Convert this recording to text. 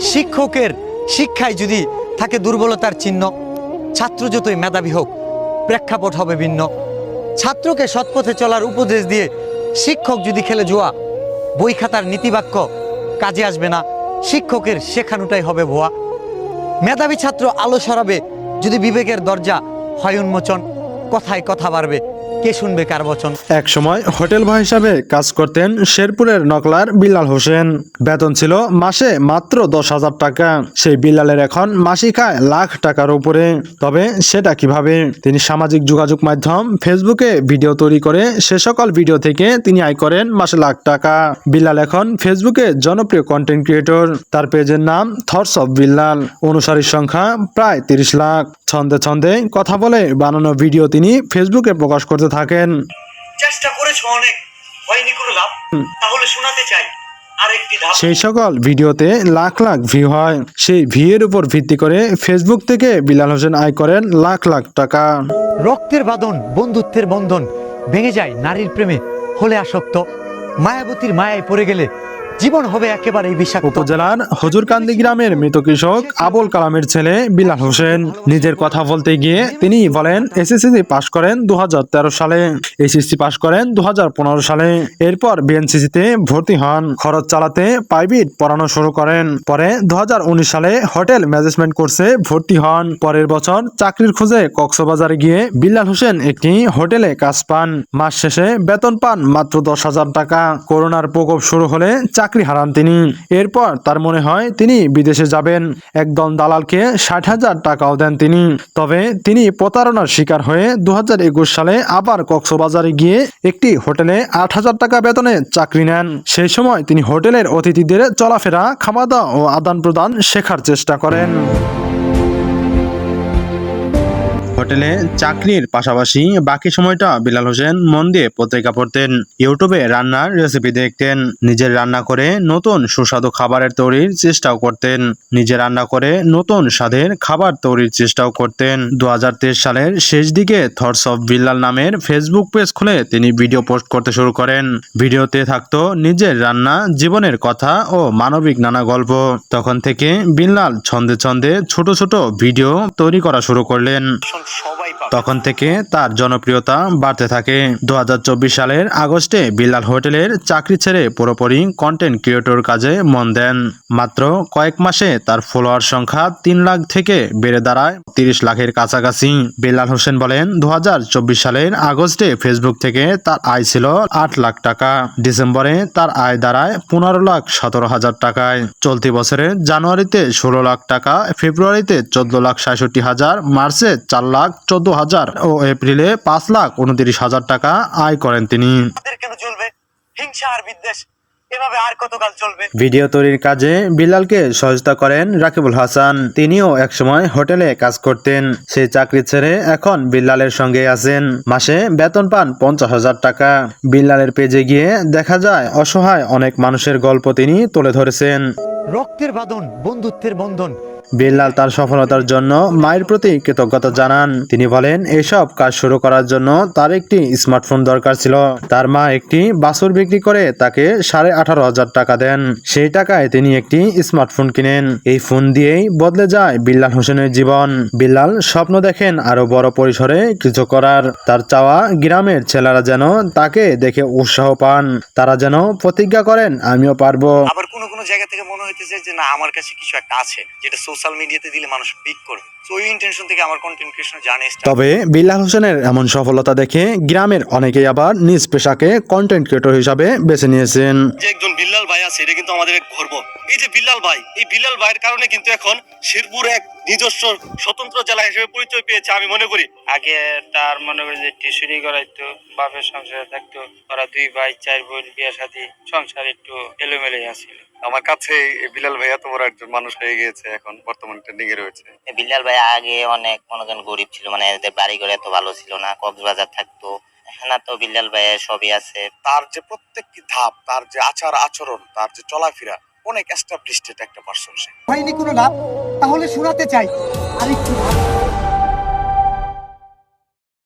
শিক্ষকের শিক্ষায় যদি থাকে দুর্বলতার চিহ্ন, ছাত্র যতই মেধাবী হোক, প্রেক্ষাপট হবে ভিন্ন। ছাত্রকে সৎপথে চলার উপদেশ দিয়ে শিক্ষক যদি খেলে জুয়া, বই খাতার নীতিবাক্য কাজে আসবে না, শিক্ষকের শেখানোটাই হবে ভুয়া। মেধাবী ছাত্র আলো সরাবে যদি বিবেকের দরজা হয় উন্মোচন, কথায় কথা বাড়বে। কে শুনবে কার বচন? এক সময় হোটেল বয় হিসাবে কাজ করতেন শেরপুরের নকলার বিল্লাল হোসেন। বেতন ছিল মাসে মাত্র দশ হাজার টাকা। সেই বিল্লালের এখন মাসিক আয় লাখ টাকার উপরে। তবে সেটা কীভাবে? তিনি সামাজিক যোগাযোগ মাধ্যম ফেসবুকে ভিডিও তৈরি করে সে সকল ভিডিও থেকে তিনি আয় করেন মাসে লাখ টাকা। বিল্লাল এখন ফেসবুকে জনপ্রিয় কন্টেন্ট ক্রিয়েটর তার পেজের নাম থটস অফ বিল্লাল অনুসারীর সংখ্যা প্রায় তিরিশ লাখ। ছন্দে ছন্দে কথা বলে বানানো ভিডিও তিনি ফেসবুকে প্রকাশ করতে থাকেন। চেষ্টা করেছ অনেক হয়নি কোনো লাভ। তাহলে শোনাতে চাই সেই সকল ভিডিওতে লাখ লাখ ভিউ হয়। সেই ভিউয়ের উপর ভিত্তি করে ফেসবুক থেকে বিলাল হোসেন আয় করেন লাখ লাখ টাকা। রক্তের বাঁধন বন্ধুত্বের বন্ধন ভেঙে যায় নারীর প্রেমে। হলে আসক্ত মায়াবতীর মায়ায় পড়ে গেলে জীবন হবে একেবারে বিষাক্ত। উপজেলার হজুরকান্দি গ্রামের মৃত কৃষক আবুল কালামের ছেলে বিলাল হোসেন। নিজের কথা বলতে গিয়ে তিনি বলেন, এসএসসি পাশ করেন দু সালে, এসএসসি পাশ করেন দু সালে। এরপর বিএনসিসিতে ভর্তি হন। খরচ চালাতে প্রাইভেট পড়ানো শুরু করেন। পরে দু হাজার উনিশ সালে হোটেল ম্যানেজমেন্ট কোর্সে ভর্তি হন। পরের বছর চাকরির খোঁজে কক্সবাজারে গিয়ে বিল্লাল হোসেন একটি হোটেলে কাজ পান। মাস শেষে বেতন পান মাত্র দশ হাজার টাকা। করোনার প্রকোপ শুরু হলে চাকরি হারান তিনি। এরপর তার মনে হয় তিনি বিদেশে যাবেন। একদল দালালকে ষাট হাজার টাকাও দেন তিনি। তবে তিনি প্রতারণার শিকার হয়ে দু হাজার একুশ সালে আবার কক্সবাজারে গিয়ে একটি হোটেলে আট হাজার টাকা বেতনে চাকরি নেন। সেই সময় তিনি হোটেলের অতিথিদের চলাফেরা দাওয়া ও আদান প্রদান শেখার চেষ্টা করেন। হোটেলে চাকরির পাশাপাশি বাকি সময়টা বিলাল হোসেন মন দিয়ে পত্রিকা পড়তেন। ইউটিউবে রান্নার রেসিপি দেখতেন। নিজের রান্না করে নতুন সুস্বাদু খাবারের তৈরির চেষ্টাও করতেন। নিজে রান্না করে নতুন স্বাদের খাবার তৈরির চেষ্টাও করতেন। দু সালের শেষ দিকে থটস অফ বিল্লাল নামের ফেসবুক পেজ খুলে তিনি ভিডিও পোস্ট করতে শুরু করেন। ভিডিওতে থাকতো নিজের রান্না, জীবনের কথা ও মানবিক নানা গল্প। তখন থেকে বিল্লাল ছন্দে ছন্দে ছোট ছোট ভিডিও তৈরি করা শুরু করলেন। তখন থেকে তার জনপ্রিয়তা বাড়তে থাকে। দু হাজার চব্বিশ সালের আগস্টে বিল্লাল হোটেলের চাকরি ছেড়ে পুরোপুরি কন্টেন্ট ক্রিয়েটর কাজে মন দেন। মাত্র কয়েক মাসে তার ফলোয়ার সংখ্যা তিন লাখ থেকে বেড়ে দাঁড়ায় তিরিশ লাখের কাছাকাছি। বিল্লাল হোসেন বলেন দু হাজার চব্বিশ সালের আগস্টে ফেসবুক থেকে তার আয় ছিল আট লাখ টাকা। ডিসেম্বরে তার আয় দাঁড়ায় পনেরো লাখ সতেরো হাজার টাকায়। চলতি বছরের জানুয়ারিতে ষোলো লাখ টাকা, ফেব্রুয়ারিতে চোদ্দ লাখ সাতষট্টি হাজার, মার্চে চার লাখ চোদ্দ হাজার ও এপ্রিলে পাঁচ লাখ উনত্রিশ হাজার টাকা আয় করেন তিনি। কেন চলবে? হিংসা আর বিদ্বেষ এভাবে আর কতকাল চলবে? ভিডিও তৈরির কাজে বিল্লালকে সহযোগিতা করেন রাকিবুল হাসান। তিনিও একসময় হোটেলে কাজ করতেন। সেই চাকরি ছেড়ে এখন বিল্লালের সঙ্গে আছেন। মাসে বেতন পান পঞ্চাশ হাজার টাকা। বিল্লালের পেজে গিয়ে দেখা যায় অসহায় অনেক মানুষের গল্প তিনি তুলে ধরেছেন। রক্তের বাঁধন বন্ধুত্বের বন্ধন বিল্লাল তার সফলতার জন্য মায়ের প্রতি কৃতজ্ঞতা জানান। তিনি বলেন, এসব কাজ শুরু করার জন্য তার একটি স্মার্টফোন দরকার ছিল। তার মা একটি বাছুর বিক্রি করে তাকে সাড়ে আঠারো হাজার টাকা দেন। সেই টাকায় তিনি একটি স্মার্টফোন কিনেন। এই ফোন দিয়েই বদলে যায় বিল্লাল হোসেনের জীবন। বিল্লাল স্বপ্ন দেখেন আরও বড় পরিসরে কিছু করার। তার চাওয়া গ্রামের ছেলেরা যেন তাকে দেখে উৎসাহ পান। তারা যেন প্রতিজ্ঞা করেন, আমিও পারব। কোনো জায়গা থেকে মনে হইতেছে যে না আমার কাছে কিছু একটা আছে যেটা সোশ্যাল মিডিয়াতে দিলে মানুষ পিক করবে। তো ওই ইন্টেনশন থেকে আমার কন্টেন্ট ক্রিয়েশন জার্নি তবে বিল্লাল হোসেনের এমন সফলতা দেখে গ্রামের অনেকেই আবার নিজ পেশাকে কন্টেন্ট ক্রিয়েটর হিসাবে বেছে নিয়েছেন। যে একজন বিল্লাল ভাই আছে এটা কিন্তু আমাদের এক গর্ব। এই যে বিল্লাল ভাই এই বিল্লাল ভাইয়ের কারণে কিন্তু এখন শেরপুর এক নিজস্ব স্বতন্ত্র জেলা হিসেবে পরিচয় পেয়েছে আমি মনে করি। আগে তার মনে করি যে টিউশনি করাইতো বাপের সংসারে থাকতো ওরা দুই ভাই চার বোন বিয়ে সাথে সংসার একটু এলোমেলে আছিল। আমার কাছে বিলাল ভাইয়া তোমার একজন মানুষ হয়ে গিয়েছে এখন বর্তমানে ট্রেন্ডিং এ রয়েছে। বিল্লাল ভাই আগে অনেক মনে করেন গরিব ছিল মানে এদের বাড়ি ঘর এত ভালো ছিল না কক্সবাজার থাকতো। এখন তো বিল্লাল ভাইয়ের সবই আছে। তার যে প্রত্যেকটি ধাপ তার যে আচার আচরণ তার যে চলাফেরা অনেক এস্টাবলিশড একটা পার্সন সে। হয়নি কোনো লাভ তাহলে শোনাতে চাই। আরেকটু